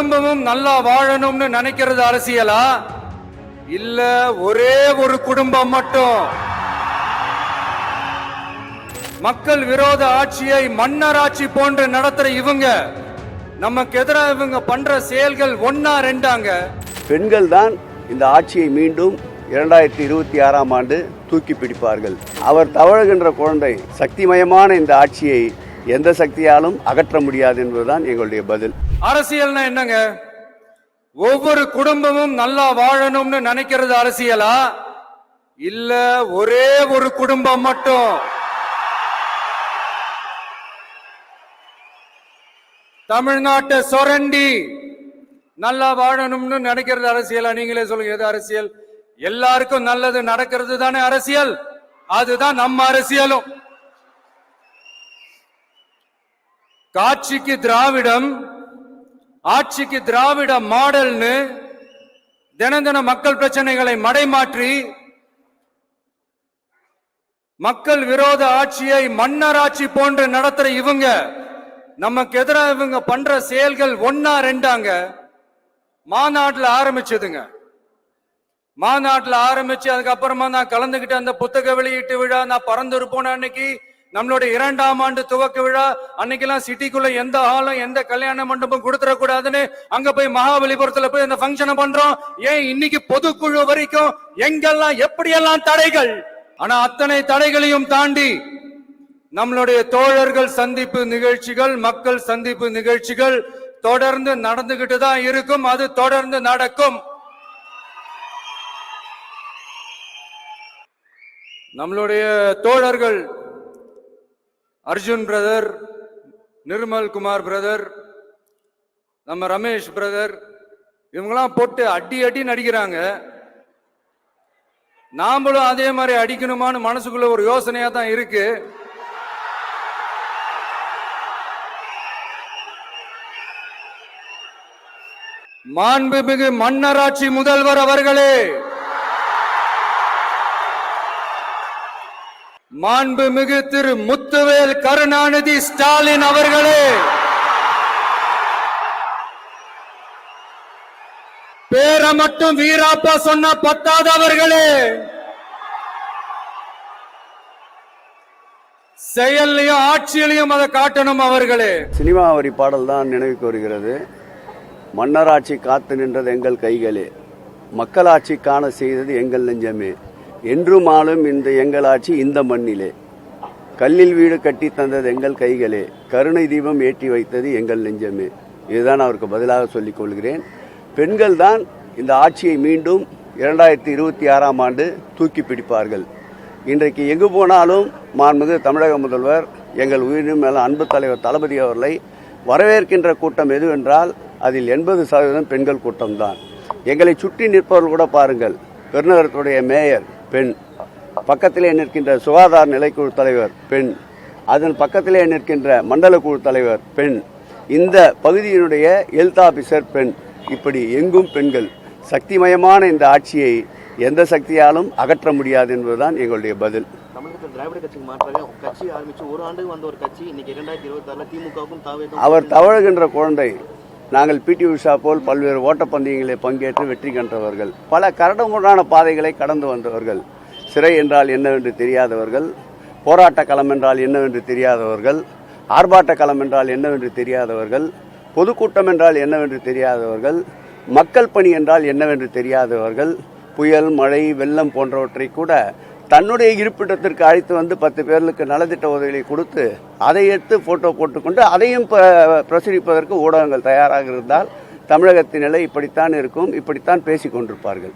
குடும்பமும் நல்லா வாழணும்னு நினைக்கிறது அரசியலா? இல்ல ஒரே ஒரு குடும்பம் மட்டும்? மக்கள் விரோத ஆட்சியை மன்னராட்சி போன்று நடத்துற இவங்க நமக்கு எதிராக இவங்க பண்ற செயல்கள் ஒன்னா ரெண்டாங்க. பெண்கள் தான் இந்த ஆட்சியை மீண்டும் இரண்டாயிரத்தி இருபத்தி ஆறாம் ஆண்டு தூக்கி பிடிப்பார்கள். அவர் தவழுகின்ற குழந்தை சக்திமயமான இந்த ஆட்சியை எந்த சக்தியாலும் அகற்ற முடியாது என்பதுதான் எங்களுடைய பதில். அரசியல்னா என்னங்க? ஒவ்வொரு குடும்பமும் நல்லா வாழணும்னு நினைக்கிறது அரசியலா? இல்ல ஒரே ஒரு குடும்பம் மட்டும்? தமிழ்நாட்டை சொரண்டி நல்லா வாழணும்னு நினைக்கிறது அரசியலா? நீங்களே சொல்லுங்க எது அரசியல்? எல்லாருக்கும் நல்லது நடக்கிறது தானே அரசியல். அதுதான் நம்ம அரசியலும். காட்சிக்கு திராவிடம் ஆட்சிக்கு திராவிட மாடல்னு தினம் தினம் மக்கள் பிரச்சனைகளை மடைமாற்றி மக்கள் விரோத ஆட்சியை மன்னராட்சி போன்று நடத்துற இவங்க நமக்கு எதிராக இவங்க பண்ற செயல்கள் ஒன்னா ரெண்டாங்க. மாநாட்டில் ஆரம்பிச்சதுங்க. மாநாட்டில் ஆரம்பிச்சு அதுக்கப்புறமா நான் கலந்துகிட்ட அந்த புத்தக வெளியீட்டு விழா நான் பறந்துரு போன அன்னைக்கு நம்மளுடைய இரண்டாம் ஆண்டு துவக்க விழா அன்னைக்கெல்லாம் சிட்டிக்குள்ள எந்த ஹாலும் எந்த கல்யாண மண்டபம் கொடுத்துடக்கூடாதுன்னு அங்க போய் மகாபலிபுரத்துல போய் அந்த ஃபங்க்ஷனை பண்றோம். ஏன் இன்னைக்கு பொதுக்குழு வரைக்கும் எங்கெல்லாம் எப்படியெல்லாம் தடைகள்? ஆனா அத்தனை தடைகளையும் தாண்டி நம்மளுடைய தோழர்கள் சந்திப்பு நிகழ்ச்சிகள் மக்கள் சந்திப்பு நிகழ்ச்சிகள் தொடர்ந்து நடந்துகிட்டு தான் இருக்கும். அது தொடர்ந்து நடக்கும். நம்மளுடைய தோழர்கள் அர்ஜுன் பிரதர் நிர்மல் குமார் பிரதர் நம்ம ரமேஷ் பிரதர் இவங்கெல்லாம் போட்டு அடி அடி நடிக்கிறாங்க. நாமளும் அதே மாதிரி அடிக்கணுமான்னு மனசுக்குள்ள ஒரு யோசனையா தான் இருக்கு. மாண்புமிகு மன்னராட்சி முதல்வர் அவர்களே! மாண்புமிகு திரு முத்துவேல் கருணாநிதி ஸ்டாலின் அவர்களே. பேரை மட்டும் வீராப்பா சொன்ன பத்தாதவர்களே செயல்லையும் ஆட்சியிலையும் அதை காட்டணும் அவர்களே. சினிமா வரி பாடல் தான் நினைவுக்கு வருகிறது. மன்னராட்சி காத்து நின்றது எங்கள் கைகளே. மக்களாட்சி காண செய்தது எங்கள் நெஞ்சமே. என்றும் ஆளும் இந்த எங்கள் ஆட்சி இந்த மண்ணிலே. கல்லில் வீடு கட்டி தந்தது எங்கள் கைகளே. கருணை தீபம் ஏற்றி வைத்தது எங்கள் நெஞ்சமே. இதுதான் அவருக்கு பதிலாக சொல்லிக் கொள்கிறேன். பெண்கள் தான் இந்த ஆட்சியை மீண்டும் இரண்டாயிரத்தி இருபத்தி ஆறாம் ஆண்டு தூக்கி பிடிப்பார்கள். இன்றைக்கு எங்கு போனாலும் மாண்புமிகு தமிழக முதல்வர் எங்கள் உயிரினும் மேல அன்பு தலைவர் தளபதி அவர்களை வரவேற்கின்ற கூட்டம் எதுவென்றால் அதில் எண்பது சதவீதம் பெண்கள் கூட்டம்தான். எங்களை சுற்றி நிற்பவர்கள் கூட பாருங்கள். பெருநகரத்துடைய மேயர் பெண். பக்கத்திலே நிற்கின்ற சுகாதார நிலைக்குழு தலைவர் பெண். அதன் பக்கத்திலே நிற்கின்ற மண்டல குழு தலைவர் பெண். இந்த பகுதியினுடைய ஹெல்த் ஆபீசர் பெண். இப்படி எங்கும் பெண்கள். சக்திமயமான இந்த ஆட்சியை எந்த சக்தியாலும் அகற்ற முடியாது என்பதுதான் எங்களுடைய பதில். தமிழகத்தில் திராவிட கட்சிக்கு மாற்றாக கட்சி ஆரம்பிச்சு ஒரு ஆண்டு வந்த ஒரு கட்சி இன்னைக்கு இரண்டாயிரத்தி இருபத்தி ஆறுல திமுகவுக்கும் தாவேதும் அவர் தவழுகின்ற குழந்தை நாங்கள் பிடி உஷா போல் பல்வேறு ஓட்டப்பந்தயங்களில் பங்கேற்று வெற்றி கண்டவர்கள். பல கரடுமுரடான பாதைகளை கடந்து வந்தவர்கள். சிறை என்றால் என்னவென்று தெரியாதவர்கள். போராட்ட களம் என்றால் என்னவென்று தெரியாதவர்கள். ஆர்ப்பாட்ட களம் என்றால் என்னவென்று தெரியாதவர்கள். பொதுக்கூட்டம் என்றால் என்னவென்று தெரியாதவர்கள். மக்கள் பணி என்றால் என்னவென்று தெரியாதவர்கள். புயல் மழை வெள்ளம் போன்றவற்றை கூட தன்னுடைய இருப்பிடத்திற்கு அழைத்து வந்து பத்து பேர்களுக்கு நலத்திட்ட உதவிகளை கொடுத்து அதை எடுத்து போட்டோ போட்டுக்கொண்டு அதையும் ப- பிரசுரிப்பதற்கு ஊடகங்கள் தயாராக இருந்தால் தமிழகத்தின் நிலை இப்படித்தான் இருக்கும் இப்படித்தான் பேசிக் கொண்டிருப்பார்கள்